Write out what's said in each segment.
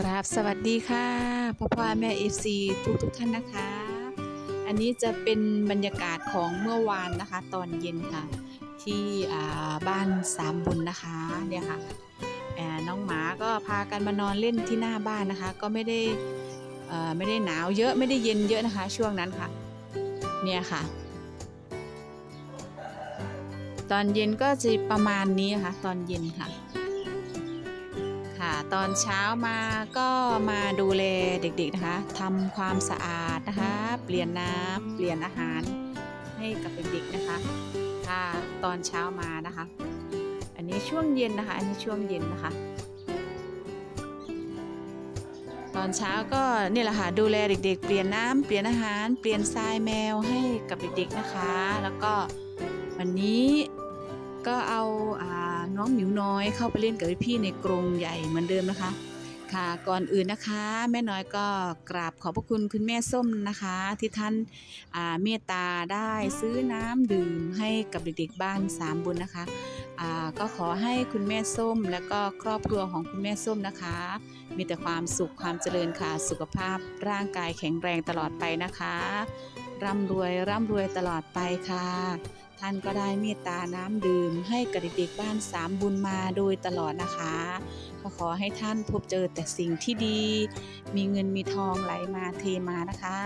กราบสวัสดีค่ะพ่อพ่อแม่เอฟซีทุกทุกท่านนะคะ อันนี้จะเป็นบรรยากาศของเมื่อวานนะคะ ตอนเย็นค่ะ ที่บ้านสามบุญนะคะเนี่ยค่ะน้องหมาก็พากันมานอนเล่นที่หน้าบ้านนะคะ ก็ไม่ได้ไม่ได้หนาวเยอะไม่ได้เย็นเยอะนะคะ ช่วงนั้นค่ะ เนี่ยค่ะ ตอนเย็นก็จะประมาณนี้ค่ะ ตอนเย็นค่ะ ค่ะ ตอนเช้ามาก็มาดูแลเด็กๆนะคะทำความสะอาดนะคะ เปลี่ยนน้ำเปลี่ยนอาหารให้กับเด็กๆนะคะค่ะตอนเช้ามานะคะ อันนี้ช่วงเย็นนะคะ อันนี้ช่วงเย็นนะคะ ตอนเช้าก็นี่แหละค่ะดูแลเด็ก ๆ เปลี่ยนน้ำเปลี่ยนอาหาร เปลี่ยนทรายแมวให้กับเด็กๆนะคะ แล้วก็วันนี้ก็เอาอ่า น้องหมิวน้อยเข้าไปเล่นกับพี่ๆในกรงใหญ่เหมือนเดิมนะคะ ค่ะก่อนอื่นนะคะ แม่น้อยก็กราบขอบพระคุณคุณแม่ส้มนะคะ ที่ท่านาเมตตาได้ซื้อน้ำดื่มให้กับเด็กๆบ้านสามบุญนะคะก็ขอให้คุณแม่ส้มและก็ครอบครัวของคุณแม่ส้มนะคะ มีแต่ความสุขความเจริญค่ะ สุขภาพร่างกายแข็งแรงตลอดไปนะคะ ร่ำรวยร่ำรวยตลอดไปค่ะ ท่านก็ได้เมตตาน้ำดื่ม ให้กับเด็กๆบ้านสามบุญมาโดยตลอดนะคะก็ขอให้ท่านพบเจอแต่สิ่งที่ดี มีเงินมีทองไหลมาเทมานะคะ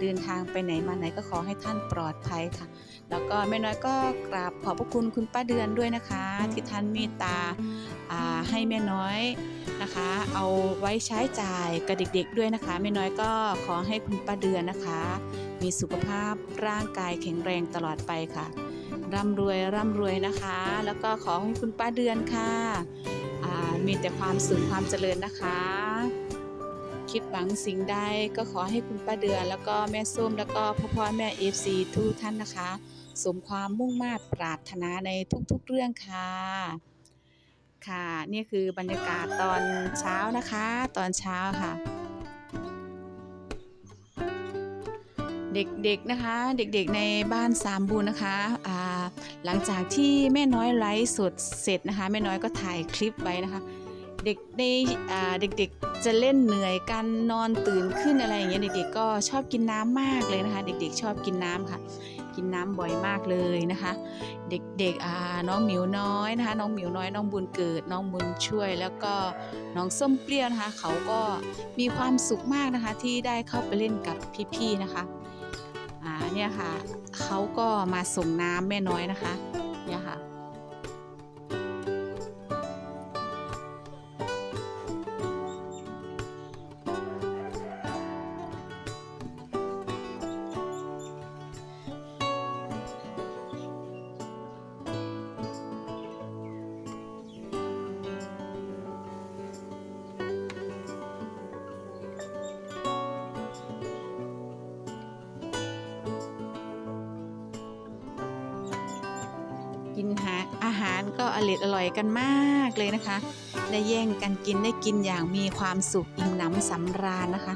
เดินทางไปไหนมาไหนก็ขอให้ท่านปลอดภัยค่ะ แล้วก็แม่น้อยก็กราบขอบพระคุณคุณป้าเดือนด้วยนะคะ ที่ท่านเมตตาให้แม่น้อยนะคะ เอาไว้ใช้จ่ายกับเด็กๆด้วยนะคะแม่น้อยก็ขอให้คุณป้าเดือนนะคะ มีสุขภาพร่างกายแข็งแรงตลอดไปค่ะ ร่ำรวยร่ำรวยนะคะ แล้วก็ขอให้คุณป้าเดือนค่ะมีแต่ความสุขความเจริญนะคะ คิดหวังสิ่งใดก็ขอให้คุณป้าเดือน แล้วก็แม่ส้มแล้วก็พ่อพ่อแม่เอฟซีทุกท่านนะคะ สมความมุ่งมา่ปรารถนาในทุกๆเรื่องค่ะค่ะ นี่คือบรรยากาศตอนเช้านะคะ ตอนเช้าค่ะ เด็กๆนะคะ เด็กๆในบ้านสามบุญนะคะอ่าหลังจากที่แม่น้อยไลฟ์สดเสร็จนะคะ แม่น้อยก็ถ่ายคลิปไว้นะคะ เด็กในเด็กๆจะเล่นเหนื่อยกันนอนตื่นขึ้นอะไรอย่างเงี้ยเด็กๆก็ชอบกินน้ำมากเลยนะคะ เด็กๆ ชอบกินน้ำค่ะ กินน้ำบ่อยมากเลยนะคะ เด็กๆน้องหมิวน้อยนะคะ น้องหมิวน้อยน้องบุญเกิด น้องบุญช่วย แล้วก็น้องส้มเปรี้ยวนะคะ เขาก็มีความสุขมากนะคะที่ได้เข้าไปเล่นกับพี่ๆนะคะ เนี่ยค่ะเขาก็มาส่งน้ำแม่น้อยนะคะเนี่ยค่ะ กินหาอาหารก็อร่อยอร่อยกันมากเลยนะคะ ได้แย่งกันกินได้กินอย่างมีความสุขอิ่มหนำสำราญนะคะ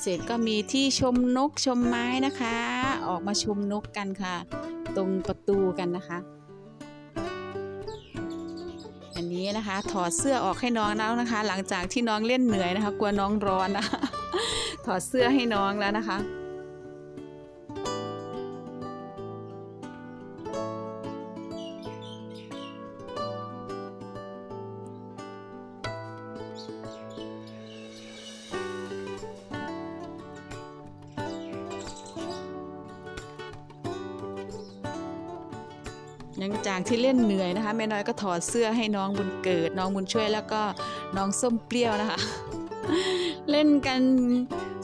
เสร็จก็มีที่ชมนกชมไม้นะคะ ออกมาชมนกกันค่ะ ตรงประตูกันนะคะ อันนี้นะคะถอดเสื้อออกให้น้องแล้วนะคะ หลังจากที่น้องเล่นเหนื่อยนะคะ กลัวน้องร้อนนะถอดเสื้อให้น้องแล้วนะคะ หลังจากที่เล่นเหนื่อยนะคะแม่น้อยก็ถอดเสื้อให้น้องบุญเกิด น้องบุญช่วยแล้วก็น้องส้มเปรี้ยวนะคะ เล่นกัน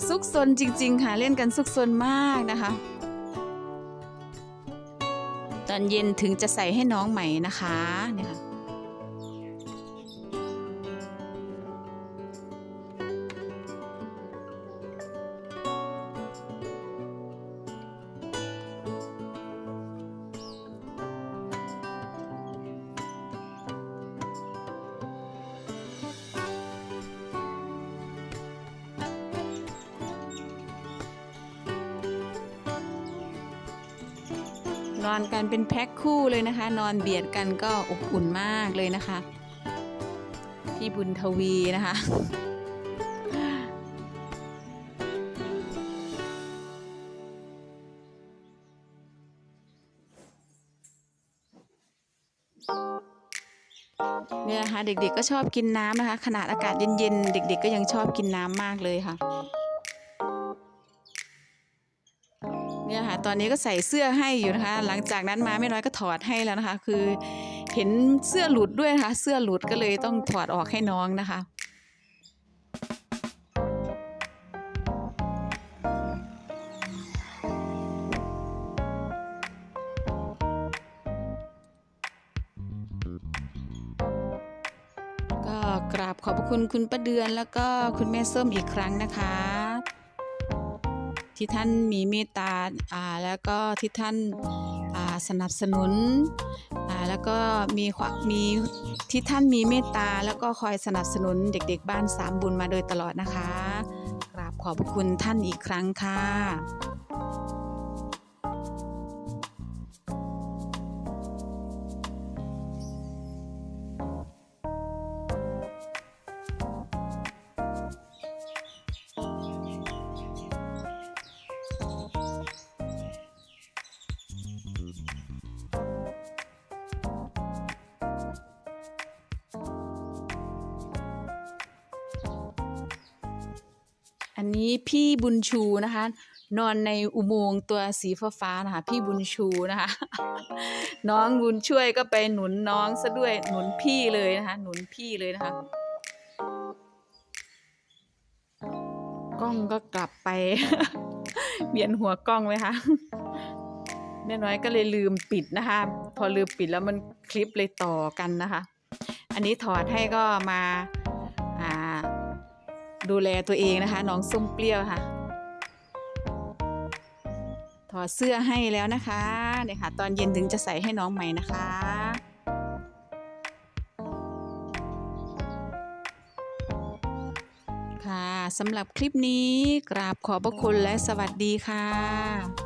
ซุกซนจริง ๆ ค่ะ เล่นกันซุกซนมากนะคะ ตอนเย็นถึงจะใส่ให้น้องใหม่นะคะเนี่ยค่ะ นอนกันเป็นแพ็คคู่เลยนะคะ นอนเบียดกันก็อบอุ่นมากเลยนะคะ พี่บุญทวีนะคะเนี่ยนะคะเด็กๆก็ชอบกินน้ำนะคะ ขนาดอากาศเย็นๆ เด็กๆก็ยังชอบกินน้ำมากเลยค่ะ ตอนนี้ก็ใส่เสื้อให้อยู่นะคะ หลังจากนั้นมาไม่น้อยก็ถอดให้แล้วนะคะ คือเห็นเสื้อหลุดด้วยนะคะ เสื้อหลุดก็เลยต้องถอดออกให้น้องนะคะก็กราบขอบพระคุณคุณป้าเดือนแล้วก็คุณแม่ส้มอีกครั้งนะคะ ที่ท่านมีเมตตาอ่า แล้วก็ที่ท่านาสนับสนุนแล้วก็มีมีที่ท่านมีเมตตา แล้วก็คอยสนับสนุนเด็กๆ บ้านสามบุญมาโดยตลอดนะคะ กราบขอบคุณท่านอีกครั้งค่ะ อันนี้พี่บุญชูนะคะ นอนในอุโมงค์ตัวสีฟ้าๆนะคะ พี่บุญชูนะคะ น้องบุญช่วยก็ไปหนุนน้องซะด้วยหนุนพี่เลยนะคะ หนุนพี่เลยนะคะ กล้องก็กลับไปเบียนหัวกล้องไหมคะแม่น้อยก็เลยลืมปิดนะคะ พอลืมปิดแล้วมันคลิปเลยต่อกันนะคะ อันนี้ถอดให้ก็มา ดูแลตัวเองนะคะ น้องส้มเปรี้ยวค่ะ ถอดเสื้อให้แล้วนะคะเนี่ยค่ะ ตอนเย็นถึงจะใส่ให้น้องใหม่นะคะค่ะสำหรับคลิปนี้กราบขอบพระคุณและสวัสดีค่ะ